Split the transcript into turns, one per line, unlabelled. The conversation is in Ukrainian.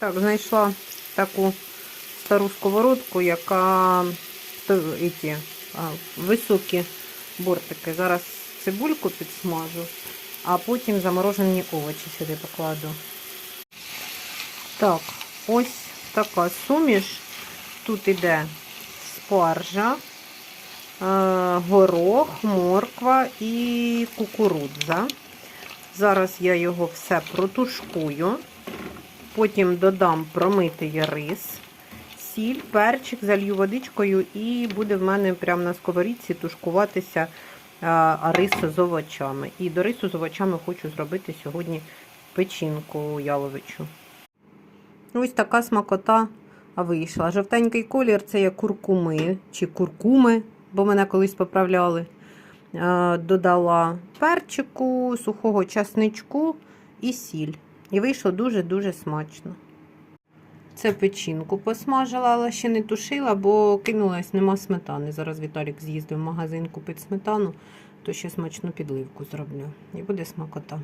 Так, знайшла таку стару сковородку, яка ті, а, високі бортики. Зараз цибульку підсмажу, а потім заморожені овочі сюди покладу. Так, ось така суміш. Тут іде спаржа, е, горох, морква і кукурудза. Зараз я його все протушкую. Потім додам промитий рис, сіль, перчик, залью водичкою і буде в мене прямо на сковорідці тушкуватися а, рис з овочами. І до рису з овочами хочу зробити сьогодні печінку яловичу. Ось така смакота вийшла. Жовтенький колір це є куркуми чи куркуми, бо мене колись поправляли. Е, Додала перчику, сухого часничку і сіль. І вийшло дуже-дуже смачно. Це печінку посмажила, але ще не тушила, бо кинулась, нема сметани. Зараз Віталік з'їздив в магазин купить сметану, то ще смачну підливку зроблю. І буде смакота.